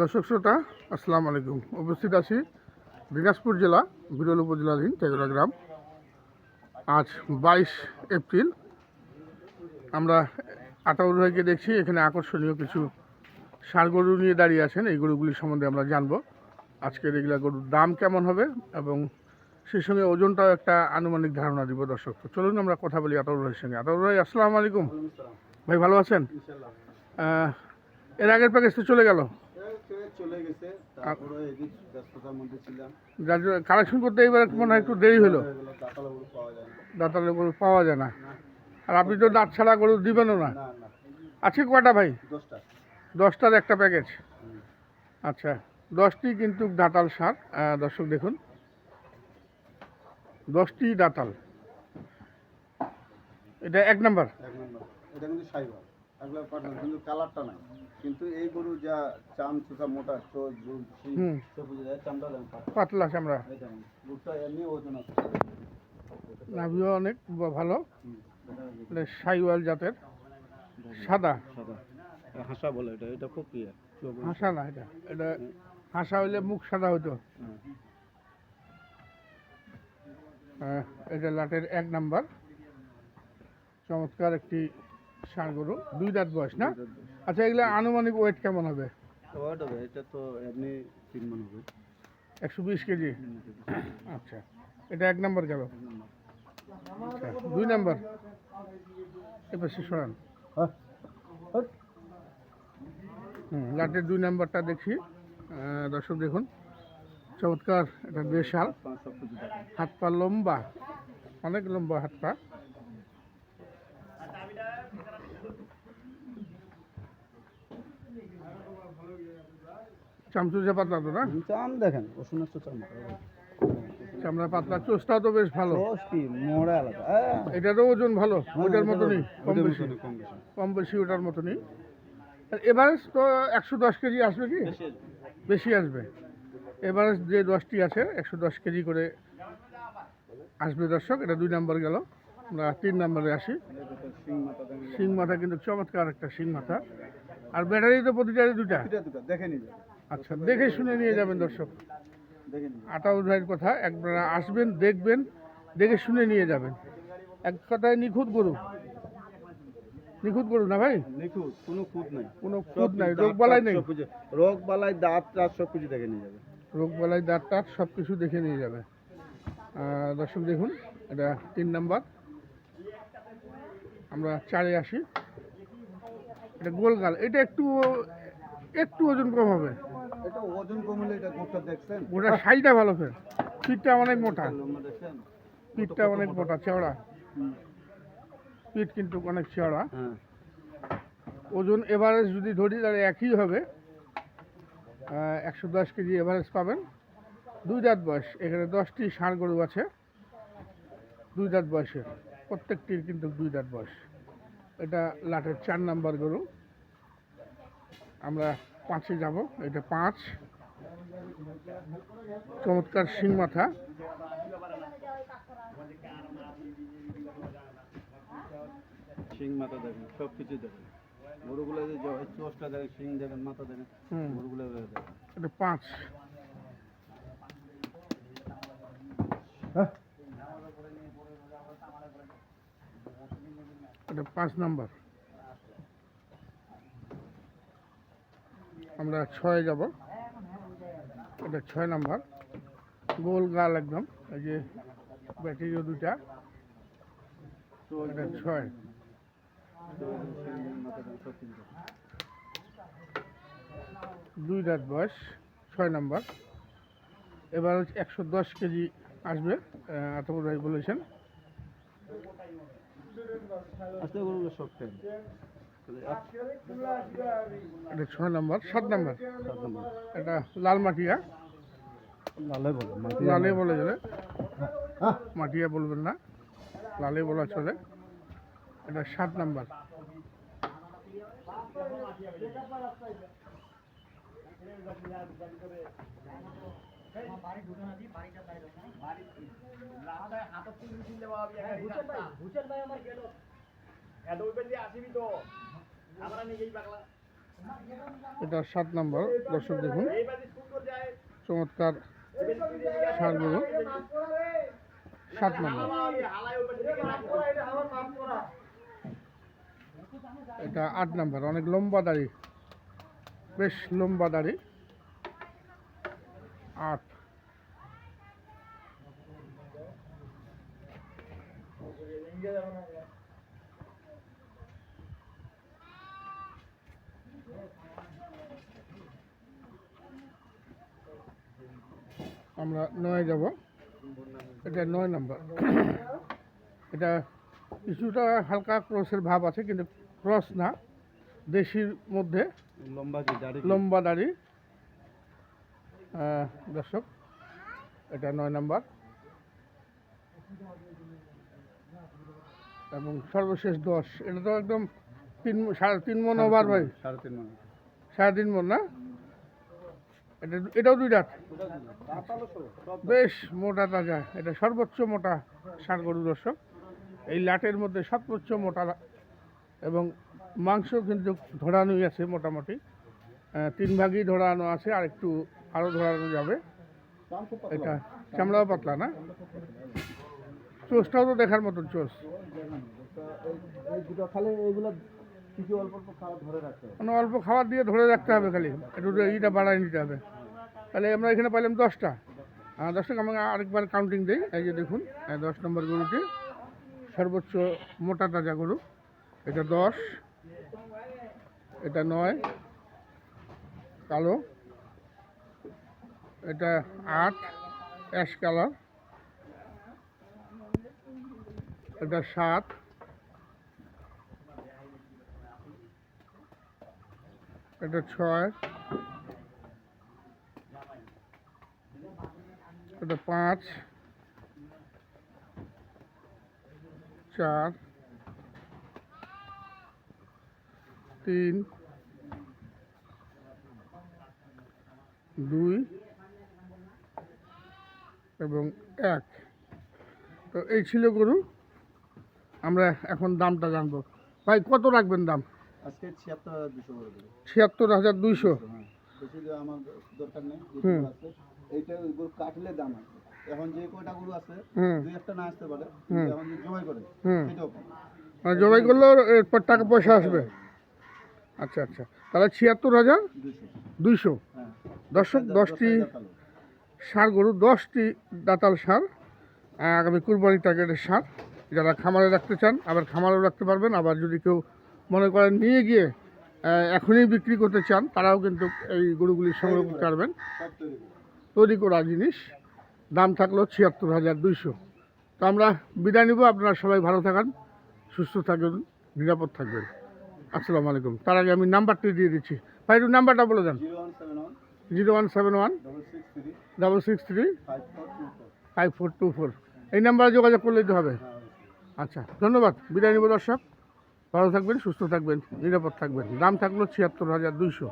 দর্শক শ্রোতা আসসালামু আলাইকুম। উপস্থিত আছি দিনাজপুর জেলা বিরল উপজেলাধীন তেগরা গ্রাম। আজ বাইশ এপ্রিল। আমরা আটাউর ভাইকে দেখছি এখানে আকর্ষণীয় কিছু ষাঁড় গরু নিয়ে দাঁড়িয়ে আছেন। এই গরুগুলি সম্বন্ধে আমরা জানব। আজকের এগুলা গরুর দাম কেমন হবে এবং সেই সঙ্গে ওজনটাও একটা আনুমানিক ধারণা দিব দর্শক। তো চলুন আমরা কথা বলি আটাউর ভাইয়ের সঙ্গে। আটাউর ভাই আসসালামু আলাইকুম। ভাই ভালো আছেন? এর আগের প্যাকেজ তো চলে গেল। চলে গেছে তারপরে এদিক ব্যস্ততার মধ্যে ছিলাম। যার জন্য কালেকশন করতে এবার মনে হয় একটু দেরি হলো। দাঁতালে গরু পাওয়া যায় না। আর আপনি তো দাঁত ছাড়া গরু দিবেনও না। আজকে কয়টা ভাই? দশটা। দশটার একটা প্যাকেজ আচ্ছা দশটি কিন্তু দাঁতাল সার। দর্শক দেখুন। দশটি দাঁতাল। এটা এক নাম্বার? এক নম্বর। এটা কিন্তু সাইবার। এগুলো পাঠান কিন্তু কালারটা নাই। কিন্তু এই গরু যা চাম চোখা মোটা চোখ হুম। চামড়া পাতলা। চামড়া। এটা গরুটা এমনি ওজন আছে। নাভিও অনেক ব- ভালো। হুম, এটা এটা সাইওয়াল জাতের। সাদা। সাদা। হাসা বলে এটা এটা খুব প্রিয় হাসা না এটা। এটা হাসা হইলে মুখ সাদা হতো এটা লাটের এক নাম্বার। চমৎকার একটি ষাঁড় গরু দুই দাঁত বয়স না? আচ্ছা এগুলো আনুমানিক ওয়েট কেমন হবে? এটা তো এমনি তিন মন হবে। একশো বিশ কেজি? আচ্ছা এটা এক নাম্বার গেল। আচ্ছা দুই নাম্বার। এবার সরান। হুম লাটের দুই নাম্বারটা দেখি। দর্শক দেখুন। চমৎকার এটা থাকে হাত পা লম্বা অনেক লম্বা হাত পা। চামচুজা পাতলা তো না? চাম দেখেন রসুনের তো চাম চামড়া পাতলা চোষটাও তো বেশ ভালো। মোড়া আলাদা এটারও ওজন ভালো ওটার মতনই কম বেশি। কম বেশি। ওটার মতনই। এভারেজ তো একশো দশ কেজি আসবে কি? বেশি আসবে। এভারেজ যে দশটি আছে একশো দশ কেজি করে আসবে দর্শক এটা দুই নাম্বার গেল। আমরা তিন নাম্বারে আসি। শিং মাথা কিন্তু চমৎকার একটা শিং মাথা। আর ব্যাটারি তো প্রতিটারই দুটা দেখে নিবে আচ্ছা দেখে শুনে নিয়ে যাবেন দর্শক। নিবে ভাইয়ের কথা একবার আসবেন দেখবেন দেখে শুনে নিয়ে যাবেন। এক কথায় নিখুঁত গরু। নিখুঁত গরু না ভাই? নিখুঁত কোনো খুঁত নাই। কোনো খুঁত নাই রোগ বালাই নেই। রোগ বালাই দাঁত টাত সব কিছু দেখে নিয়ে যাবে। রোগ বালাই দাঁত টাত সব কিছু দেখে নিয়ে যাবে। দর্শক দেখুন এটা তিন নাম্বার। আমরা চারে আসি। এটা গোলগাল এটা একটু একটু ওজন কম হবে। এটা ওজন কমলে এটা গোটা দেখছেন? ওটা সাইজটা ভালো ফের পিঠটা অনেক মোটা। পিঠটা অনেক মোটা চেওড়া। পিঠ কিন্তু অনেক চেওড়া। হ্যাঁ। ওজন এভারেজ যদি ধরি তাহলে একই হবে। একশো দশ কেজি এভারেজ পাবেন। দুই দাঁত বয়স। এখানে দশটি ষাঁড় গরু আছে। দুই দাঁত বয়সের প্রত্যেকটির কিন্তু দুই দাঁত বয়স। এটা লাটের চার নাম্বার গরু। আমরা পাঁচে যাব এটা পাঁচ। চমৎকার শিং মাথা। শিং মাথা দেখেন সব কিছু দেখেন। গরুগুলো যে চোষটা দেখেন শিং দেখেন মাথা দেখেন গরুগুলো দেখেন। এটা পাঁচ। এটা পাঁচ নাম্বার। আমরা ছয় যাব। এটা ছয় নাম্বার। গোল গাল একদম। এই যে ব্যাটারিও দুটা এটা ছয়। দুই রাত বয়স, ছয় নাম্বার। এবার হচ্ছে একশো দশ কেজি আসবে আতপুর ভাই বলেছেন। এটা ছয় নাম্বার সাত নাম্বার। এটা লাল মাটিয়া লালে বলে। লালে বলে চলে মাটিয়া বলবেন না লালে বলা চলে। এটা সাত নাম্বার। এটা সাত নম্বর। দর্শক দেখুন। চমৎকার গরু সাত নম্বর। এটা আট নম্বর। অনেক লম্বা দাড়ি। বেশ লম্বা দাড়ি। আট। আমরা নয় যাব। এটা নয় নাম্বার। এটা কিছুটা হালকা ক্রসের ভাব আছে কিন্তু ক্রস না দেশির মধ্যে। লম্বা দাড়ি লম্বা দাড়ি। দর্শক এটা নয় নাম্বার। এবং সর্বশেষ দশ এটা তো একদম তিন সাড়ে তিন মন ওভার ভাই। সাড়ে তিন মানে। সাড়ে তিন মন না? এটা এটাও দুই রাত বেশ মোটা তাজা, এটা সর্বোচ্চ মোটা ষাঁড় গরু দর্শক। এই লাটের মধ্যে সর্বোচ্চ মোটা এবং মাংস কিন্তু ধরানোই আছে মোটামুটি। তিন ভাগই ধরানো আছে, আর একটু আরও ধরানো যাবে। এটা চামড়াও পাতলা না? চোষটাও তো দেখার মতন চোষ। মানে অল্প খাবার দিয়ে ধরে রাখতে হবে খালি। একটু ইটা বাড়াই নিতে হবে। তাহলে আমরা এখানে পাইলাম দশটা। আহ, দশ টাকা আমাকে আরেকবার কাউন্টিং দিই। এই যে দেখুন দশ নম্বর গরুটি সর্বোচ্চ মোটা তাজা গরু। এটা দশ এটা নয় কালো এটা আট অ্যাশ কালার এটা সাত এটা ছয় এটা পাঁচ চার তিন দুই এবং এক। তো এই ছিল গরু। আমরা এখন দামটা জানব। ভাই, কত রাখবেন দাম? আজকে ছিয়াত্তর হাজার দুশো করে দেবো। ছিয়াত্তর হাজার দুইশো? হ্যাঁ। বেশি আমার দরকার নেই। আছে এইটা গরু কাটলে দাম আছে এখন যে কয়টা গরু আছে দুই একটা না আসতে পারে এখন জবাই করে সেটাও মানে জবাই করলেও এরপর টাকা পয়সা আসবে? আচ্ছা আচ্ছা। তাহলে ছিয়াত্তর হাজার দুইশো। হ্যাঁ। দর্শক দশটি কালো। গরু দশটি দাতাল ষাঁড় আহ, আগামী কুরবানি টার্গেটের সার। যারা খামারে রাখতে চান আবার খামারেও রাখতে পারবেন আবার যদি কেউ মনে করেন নিয়ে গিয়ে এখনই বিক্রি করতে চান, তারাও কিন্তু এই গরুগুলি সংগ্রহ করতে পারবেন। তৈরি করা জিনিস, দাম থাকল ছিয়াত্তর হাজার দুইশো। তো আমরা বিদায় নিব, আপনারা সবাই ভালো থাকান, সুস্থ থাকবেন নিরাপদ থাকবেন। আসসালামু আলাইকুম। তার আগে আমি নাম্বারটি দিয়ে দিচ্ছি। ভাই, একটু নাম্বারটা বলে দেন। Zero one seven one, double six three, five four two four. এই নাম্বারে যোগাযোগ করলেই তো হবে। আচ্ছা ধন্যবাদ। বিদায় নিব দর্শক। ভালো থাকবেন সুস্থ থাকবেন নিরাপদ থাকবেন। দাম থাকল ছিয়াত্তর হাজার দুইশো।